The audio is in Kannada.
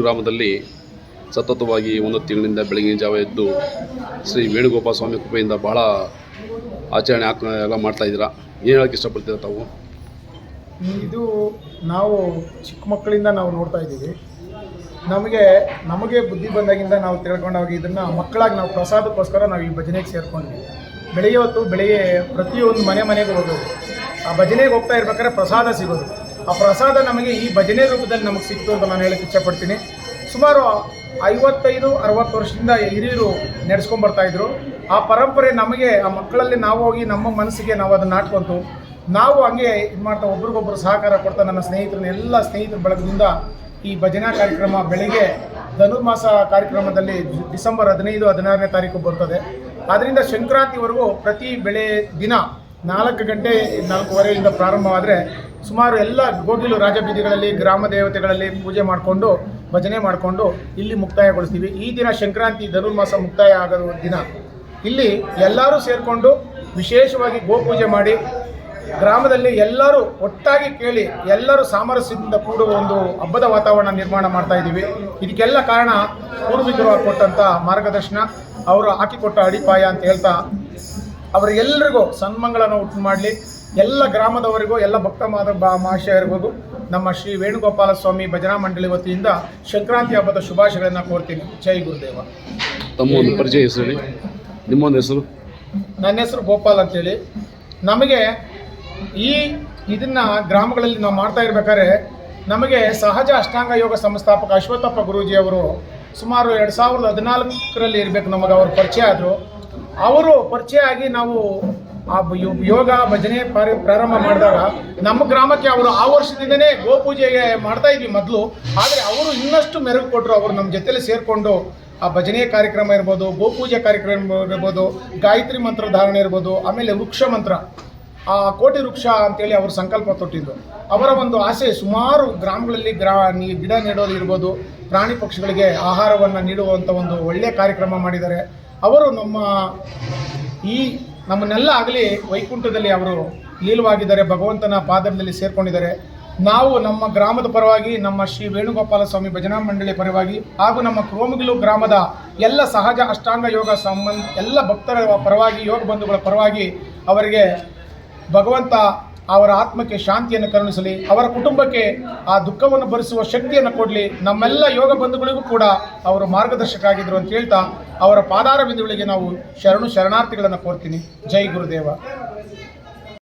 ಗ್ರಾಮದಲ್ಲಿ ಸತತವಾಗಿ ಒಂದು ತಿಂಗಳಿಂದ ಬೆಳಗಿನ ಜಾವ ಎದ್ದು ಶ್ರೀ ವೇಣುಗೋಪಾಲ ಸ್ವಾಮಿ ಕೃಪೆಯಿಂದ ಭಾಳ ಆಚರಣೆ ಹಾಕ ಎಲ್ಲ ಮಾಡ್ತಾ ಇದ್ದೀರಾ? ಏನು ಹೇಳಕ್ಕೆ ಇಷ್ಟಪಡ್ತೀರ ತಾವು? ಇದು ನಾವು ಚಿಕ್ಕ ಮಕ್ಕಳಿಂದ ನಾವು ನೋಡ್ತಾ ಇದ್ದೀವಿ. ನಮಗೆ ನಮಗೆ ಬುದ್ಧಿ ಬಂದಾಗಿಂದ ನಾವು ತಿಳ್ಕೊಂಡಾಗ ಇದನ್ನು ಮಕ್ಕಳಾಗಿ ನಾವು ಪ್ರಸಾದಕ್ಕೋಸ್ಕರ ನಾವು ಈ ಭಜನೆಗೆ ಸೇರ್ಕೊಂಡ್ವಿ. ಬೆಳಗ್ಗೆ ಹೊತ್ತು ಬೆಳಿಗ್ಗೆ ಪ್ರತಿಯೊಂದು ಮನೆ ಮನೆಗೆ ಹೋಗೋದು ಆ ಭಜನೆಗೆ ಹೋಗ್ತಾ ಇರ್ಬೇಕಾದ್ರೆ ಪ್ರಸಾದ ಸಿಗೋದು. ಆ ಪ್ರಸಾದ ನಮಗೆ ಈ ಭಜನೆ ರೂಪದಲ್ಲಿ ನಮಗೆ ಸಿಕ್ತು ಅಂತ ನಾನು ಹೇಳಕ್ಕೆ ಇಚ್ಛಪಡ್ತೀನಿ. ಸುಮಾರು ಐವತ್ತೈದು, ಅರವತ್ತು ವರ್ಷದಿಂದ ಹಿರಿಯರು ಇದ್ರು. ಆ ಪರಂಪರೆ ನಮಗೆ, ಆ ಮಕ್ಕಳಲ್ಲಿ ನಾವು ಹೋಗಿ ನಮ್ಮ ಮನಸ್ಸಿಗೆ ನಾವು ಅದನ್ನು ನಾಟ್ಕೊಂತು. ನಾವು ಹಂಗೆ ಇದು ಮಾಡ್ತಾ ಒಬ್ರಿಗೊಬ್ರು ಸಹಕಾರ ಕೊಡ್ತಾ ನನ್ನ ಸ್ನೇಹಿತರನ್ನ ಎಲ್ಲ ಸ್ನೇಹಿತರ ಬಳಗದಿಂದ ಈ ಭಜನಾ ಕಾರ್ಯಕ್ರಮ ಬೆಳಗ್ಗೆ ಧನುರ್ಮಾಸ ಕಾರ್ಯಕ್ರಮದಲ್ಲಿ ಡಿಸೆಂಬರ್ ಹದಿನೈದು, ಹದಿನಾರನೇ ತಾರೀಕು ಬರ್ತದೆ. ಆದ್ದರಿಂದ ಸಂಕ್ರಾಂತಿವರೆಗೂ ಪ್ರತಿ ಬೆಳೆ ದಿನ ನಾಲ್ಕು ಗಂಟೆ ನಾಲ್ಕೂವರೆಯಿಂದ ಪ್ರಾರಂಭವಾದರೆ ಸುಮಾರು ಎಲ್ಲ ಗೋಗಿಲು ರಾಜಬೀದಿಗಳಲ್ಲಿ, ಗ್ರಾಮ ದೇವತೆಗಳಲ್ಲಿ ಪೂಜೆ ಮಾಡಿಕೊಂಡು, ಭಜನೆ ಮಾಡಿಕೊಂಡು ಇಲ್ಲಿ ಮುಕ್ತಾಯಗೊಳಿಸ್ತೀವಿ. ಈ ದಿನ ಸಂಕ್ರಾಂತಿ ಧನುರ್ಮಾಸ ಮುಕ್ತಾಯ ಆಗೋ ದಿನ. ಇಲ್ಲಿ ಎಲ್ಲರೂ ಸೇರಿಕೊಂಡು ವಿಶೇಷವಾಗಿ ಗೋಪೂಜೆ ಮಾಡಿ, ಗ್ರಾಮದಲ್ಲಿ ಎಲ್ಲರೂ ಒಟ್ಟಾಗಿ ಕೇಳಿ, ಎಲ್ಲರೂ ಸಾಮರಸ್ಯದಿಂದ ಕೂಡುವ ಒಂದು ಹಬ್ಬದ ವಾತಾವರಣ ನಿರ್ಮಾಣ ಮಾಡ್ತಾ ಇದ್ದೀವಿ. ಇದಕ್ಕೆಲ್ಲ ಕಾರಣ ಪೂರ್ವಿಕರು ಕೊಟ್ಟಂಥ ಮಾರ್ಗದರ್ಶನ, ಅವರು ಹಾಕಿಕೊಟ್ಟ ಅಡಿಪಾಯ ಅಂತ ಹೇಳ್ತಾ ಅವರಿಗೆಲ್ಲರಿಗೂ ಸನ್ಮಂಗಳನ ಉಂಟು ಮಾಡಲಿ. ಎಲ್ಲ ಗ್ರಾಮದವರಿಗೂ ಎಲ್ಲ ಭಕ್ತ ಮಾದ ಬಾ- ಮಹಾಶಯರಿಗೂ ನಮ್ಮ ಶ್ರೀ ವೇಣುಗೋಪಾಲ ಸ್ವಾಮಿ ಭಜನಾ ಮಂಡಳಿ ವತಿಯಿಂದ ಸಂಕ್ರಾಂತಿ ಹಬ್ಬದ ಶುಭಾಶಯಗಳನ್ನು ಕೋರ್ತೀನಿ. ಜೈ ಗುರುದೇವ. ತಮ್ಮ ಒಂದು ಪರಿಚಯ ಹೆಸರು ನಿಮ್ಮೊಂದು ಹೆಸರು? ನನ್ನ ಹೆಸರು ಗೋಪಾಲ್ ಅಂತೇಳಿ. ನಮಗೆ ಈ ಇದನ್ನ ಗ್ರಾಮಗಳಲ್ಲಿ ನಾವು ಮಾಡ್ತಾ ಇರ್ಬೇಕಾದ್ರೆ ನಮಗೆ ಸಹಜ ಅಷ್ಟಾಂಗ ಯೋಗ ಸಂಸ್ಥಾಪಕ ಅಶ್ವತ್ಥಪ್ಪ ಗುರೂಜಿ ಅವರು ಸುಮಾರು ಎರಡು ಸಾವಿರದ ಹದಿನಾಲ್ಕರಲ್ಲಿ ಇರಬೇಕು ನಮಗೆ ಅವರು ಪರಿಚಯ ಆದರು. ಅವರು ಪರಿಚಯ ಆಗಿ ನಾವು ಆ ಯೋಗ ಭಜನೆ ಪಾರಿ ಪ್ರಾರಂಭ ಮಾಡಿದಾಗ ನಮ್ಮ ಗ್ರಾಮಕ್ಕೆ ಅವರು ಆ ವರ್ಷದಿಂದನೇ ಗೋಪೂಜೆಗೆ ಮಾಡ್ತಾ ಇದ್ವಿ ಮೊದಲು. ಆದರೆ ಅವರು ಇನ್ನಷ್ಟು ಮೆರುಗು ಕೊಟ್ಟರು ಅವರು ನಮ್ಮ ಜೊತೆಲಿ ಸೇರಿಕೊಂಡು ಆ ಭಜನೆ ಕಾರ್ಯಕ್ರಮ ಇರ್ಬೋದು ಗೋಪೂಜೆ ಕಾರ್ಯಕ್ರಮ ಇರ್ಬೋದು, ಗಾಯತ್ರಿ ಮಂತ್ರ ಧಾರಣೆ ಇರ್ಬೋದು, ಆಮೇಲೆ ವೃಕ್ಷ ಮಂತ್ರ, ಆ ಕೋಟಿ ವೃಕ್ಷ ಅಂತೇಳಿ ಅವರು ಸಂಕಲ್ಪ ತೊಟ್ಟಿದ್ದು. ಅವರ ಒಂದು ಆಸೆ ಸುಮಾರು ಗ್ರಾಮಗಳಲ್ಲಿ ಗ್ರಾ ನೀ- ಗಿಡ ನೆಡೋದು ಇರ್ಬೋದು, ಪ್ರಾಣಿ ಪಕ್ಷಿಗಳಿಗೆ ಆಹಾರವನ್ನು ನೀಡುವಂಥ ಒಂದು ಒಳ್ಳೆಯ ಕಾರ್ಯಕ್ರಮ ಮಾಡಿದ್ದಾರೆ. ಅವರು ನಮ್ಮ ಈ ನಮ್ಮನ್ನೆಲ್ಲ ಆಗಲಿ ವೈಕುಂಠದಲ್ಲಿ ಅವರು ಲೀಲವಾಗಿದ್ದಾರೆ, ಭಗವಂತನ ಪಾದದಲ್ಲಿ ಸೇರ್ಕೊಂಡಿದ್ದಾರೆ. ನಾವು ನಮ್ಮ ಗ್ರಾಮದ ಪರವಾಗಿ, ನಮ್ಮ ಶ್ರೀ ವೇಣುಗೋಪಾಲ ಸ್ವಾಮಿ ಭಜನಾ ಮಂಡಳಿ ಪರವಾಗಿ ಹಾಗೂ ನಮ್ಮ ಕ್ರೋಮಗಿಲು ಗ್ರಾಮದ ಎಲ್ಲ ಸಹಜ ಅಷ್ಟಾಂಗ ಯೋಗ ಸಂಬಂಧ ಎಲ್ಲ ಭಕ್ತರ ಪರವಾಗಿ, ಯೋಗ ಬಂಧುಗಳ ಪರವಾಗಿ ಅವರಿಗೆ ಭಗವಂತ ಅವರ ಆತ್ಮಕ್ಕೆ ಶಾಂತಿಯನ್ನು ಕರುಣಿಸಲಿ, ಅವರ ಕುಟುಂಬಕ್ಕೆ ಆ ದುಃಖವನ್ನು ಭರಿಸುವ ಶಕ್ತಿಯನ್ನು ಕೊಡಲಿ. ನಮ್ಮೆಲ್ಲ ಯೋಗ ಬಂಧುಗಳಿಗೂ ಕೂಡ ಅವರು ಮಾರ್ಗದರ್ಶಕ ಆಗಿದ್ದರು ಅಂತ ಹೇಳ್ತಾ ಅವರ ಪಾದಾರ ಬಿಂದುಗಳಿಗೆ ನಾವು ಶರಣು ಶರಣಾರ್ಥಿಗಳನ್ನು ಕೋರ್ತೀನಿ. ಜೈ ಗುರುದೇವ.